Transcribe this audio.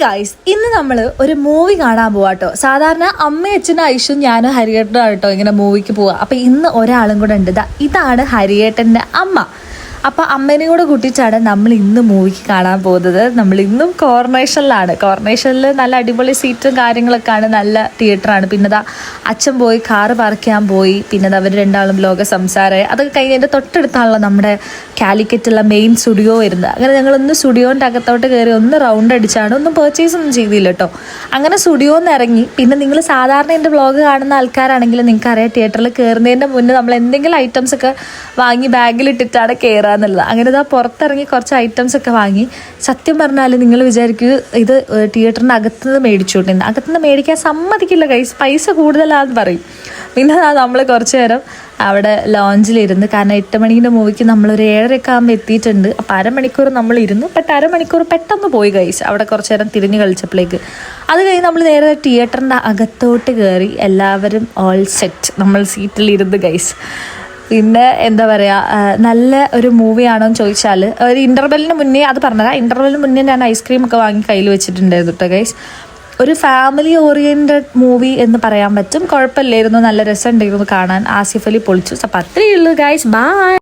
Guys ഇന്ന് നമ്മൾ ഒരു മൂവി കാണാൻ പോവാട്ടോ. സാധാരണ അമ്മയും അച്ഛനും ഐഷും ഞാനും ഹരിയേട്ടനും കേട്ടോ ഇങ്ങനെ മൂവിക്ക് പോവാ. അപ്പൊ ഇന്ന് ഒരാളും കൂടെ ഉണ്ട്. ഇതാണ് ഹരിയേട്ടന്റെ അമ്മ. അപ്പൊ അമ്മേനെ കൂടെ കൂട്ടിച്ചാണ് നമ്മൾ ഇന്ന് മൂവിക്ക് കാണാൻ പോകുന്നത്. നമ്മൾ ഇന്നും കോർണേഷനിലാണ് കോർണേഷനിൽ നല്ല അടിപൊളി സീറ്റും കാര്യങ്ങളൊക്കെയാണ്. നല്ല തിയേറ്ററാണ് പിന്നെ അച്ഛൻ പോയി കാറ് പാർക്ക് ചെയ്യാൻ പോയി. പിന്നെ അവർ രണ്ടാളും ലോക സംസാരമായി. അതൊക്കെ കഴിഞ്ഞതിന്റെ തൊട്ടടുത്താണല്ലോ നമ്മുടെ കാലിക്കറ്റുള്ള മെയിൻ സ്റ്റുഡിയോ വരുന്നത്. അങ്ങനെ ഞങ്ങൾ ഒന്ന് സ്റ്റുഡിയോന്റെ അകത്തോട്ട് കയറി ഒന്ന് റൗണ്ട് അടിച്ചാണ്. ഒന്നും പർച്ചേസ് ഒന്നും ചെയ്തില്ല കേട്ടോ അങ്ങനെ സ്റ്റുഡിയോന്ന് ഇറങ്ങി. പിന്നെ നിങ്ങൾ സാധാരണ എന്റെ വ്ളോഗ് കാണുന്ന ആൾക്കാരാണെങ്കിൽ നിങ്ങൾക്ക് അറിയാം തിയേറ്ററിൽ കയറുന്നതിന്റെ മുന്നേ നമ്മൾ എന്തെങ്കിലും ഐറ്റംസ് ഒക്കെ വാങ്ങി ബാഗിലിട്ടിട്ടാണ് കയറുക എന്നുള്ളത്. അങ്ങനെ ഇതാ പുറത്തിറങ്ങി കുറച്ച് ഐറ്റംസ് ഒക്കെ വാങ്ങി. സത്യം പറഞ്ഞാൽ നിങ്ങൾ വിചാരിക്കും ഇത് തിയേറ്ററിന്റെ അകത്തുനിന്ന് മേടിച്ചോട്ടെ അകത്തുനിന്ന് മേടിക്കാൻ സമ്മതിക്കില്ല കൈസ് പൈസ കൂടുതലാന്ന് പറയും. പിന്നെ നമ്മൾ കുറച്ച് നേരം അവിടെ ലോഞ്ചിലിരുന്ന് കാരണം എട്ട് മണീന്റെ മൂവിക്ക് നമ്മളൊരു ഏഴരയൊക്കെ ആകുമ്പോൾ എത്തിയിട്ടുണ്ട് അപ്പോൾ അരമണിക്കൂർ നമ്മൾ ഇരുന്നു ബട്ട് അരമണിക്കൂർ പെട്ടെന്ന് പോയി കഴിച്ച് അവിടെ കുറച്ച് നേരം തിരിഞ്ഞ് കളിച്ചപ്പോഴേക്ക് അത് കഴിഞ്ഞ് നമ്മൾ നേരെ തിയേറ്ററിന്റെ അകത്തോട്ട് കയറി എല്ലാവരും ഓൾ സെറ്റ് നമ്മൾ സീറ്റിലിരുന്ന് ഗൈസ് പിന്നെ എന്താ പറയാ നല്ല ഒരു മൂവിയാണോ ചോദിച്ചാൽ ഒരു ഇന്റർവെല്ലിന് മുന്നേ അത് പറഞ്ഞതാ ഇന്റർവെല്ലിന് മുന്നേ ഞാൻ ഐസ്ക്രീം ഒക്കെ വാങ്ങി കയ്യിൽ വെച്ചിട്ടുണ്ടായിരുന്നു കേട്ടോ ഗൈസ് ഒരു ഫാമിലി ഓറിയന്റഡ് മൂവി എന്ന് പറയാൻ പറ്റും. കുഴപ്പമില്ലായിരുന്നു നല്ല രസം ഉണ്ടായിരുന്നു കാണാൻ. ആസിഫ് അലി പൊളിച്ചു. അപ്പം അത്രയേ ഉള്ളൂ ഗൈസ് ബൈ